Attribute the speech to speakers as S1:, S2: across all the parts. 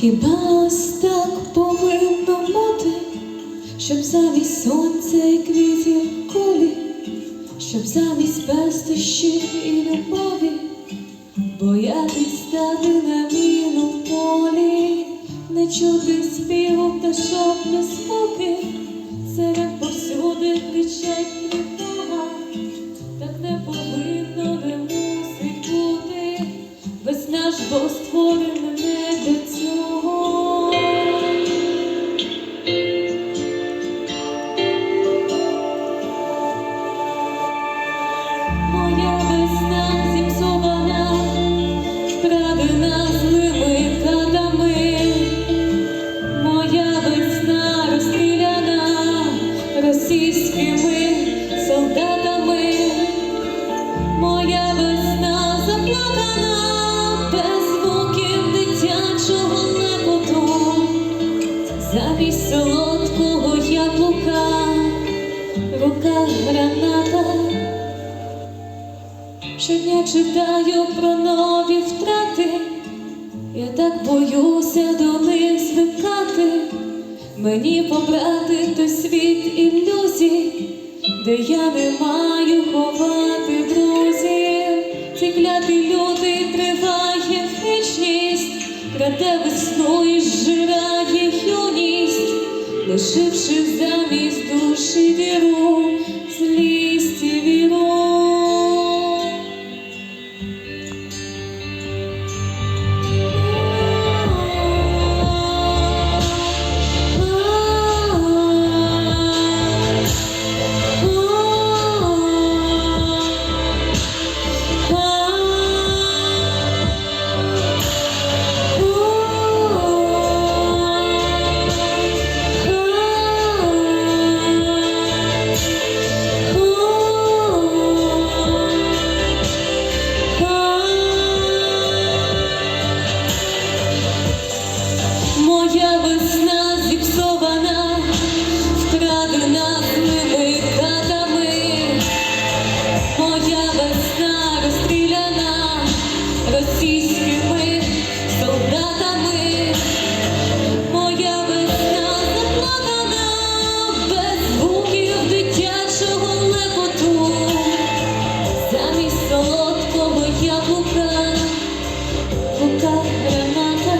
S1: Хіба ось так повинно бути, щоб замість сонця і квітів кулі, щоб замість пестощів і любові, боятись стати на міну полі, не чути співу пташок без звуки, серед повсюди кричать замість солодкого яблука, в руках граната. Щодня читаю про нові втрати, я так боюся до них звикати, мені побрати той світ ілюзій, де я не маю ховати друзів, ці кляті люди триває вічність, краде весну і зжирає юність, лишивши замість душі віру, російськими солдатами, моя весна заплакана без звуків дитячого лекоту, замість солодкого яблука, в руках граната.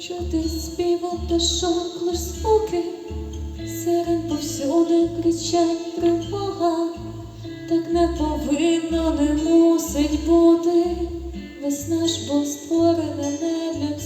S1: Чути співу пташок лиш звуки, серед повсюди кричать тривога, так не повинно, не мусить бути, весна ж бо створена не